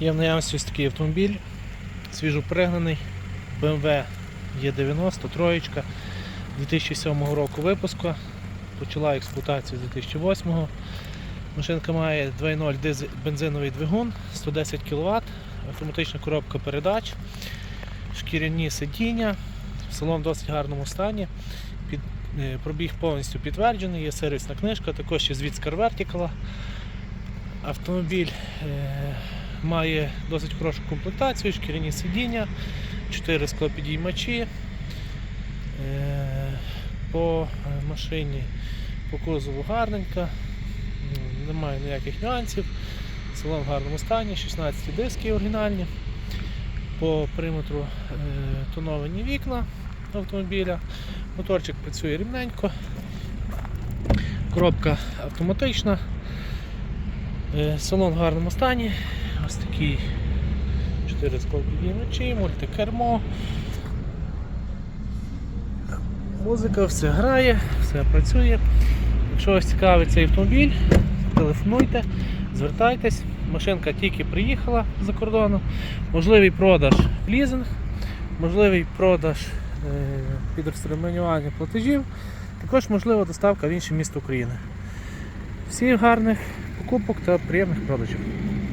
Є в наявності ось такий автомобіль, свіжопригнаний BMW E90, троєчка 2007 року випуску. Почала експлуатацію з 2008 Машинка має 2.0 бензиновий двигун, 110 кВт, автоматична коробка передач, шкіряні сидіння, салон в досить гарному стані. Під, е, пробіг повністю підтверджений, є сервісна книжка, також є звіт з. Автомобіль е, має досить хорошу комплектацію, шкіряні сидіння, 4 склопідіймачі. Е, по е, машині по кузову гарненька, немає ніяких нюансів. Салон в гарному стані, 16 диски оригінальні. По периметру е, тоновані вікна автомобіля. Моторчик працює рівненько. Коробка автоматична. Е, Салон в гарному стані. Ось такий 4 склопідіймачі, мультикермо. Музика, все грає, все працює. Якщо вас цікавить цей автомобіль, телефонуйте, звертайтесь. Машинка тільки приїхала за кордону. Можливий продаж лізинг, можливий продаж е, під розтермінування платежів, також можлива доставка в інше місто України. Всіх гарних покупок та приємних продажів.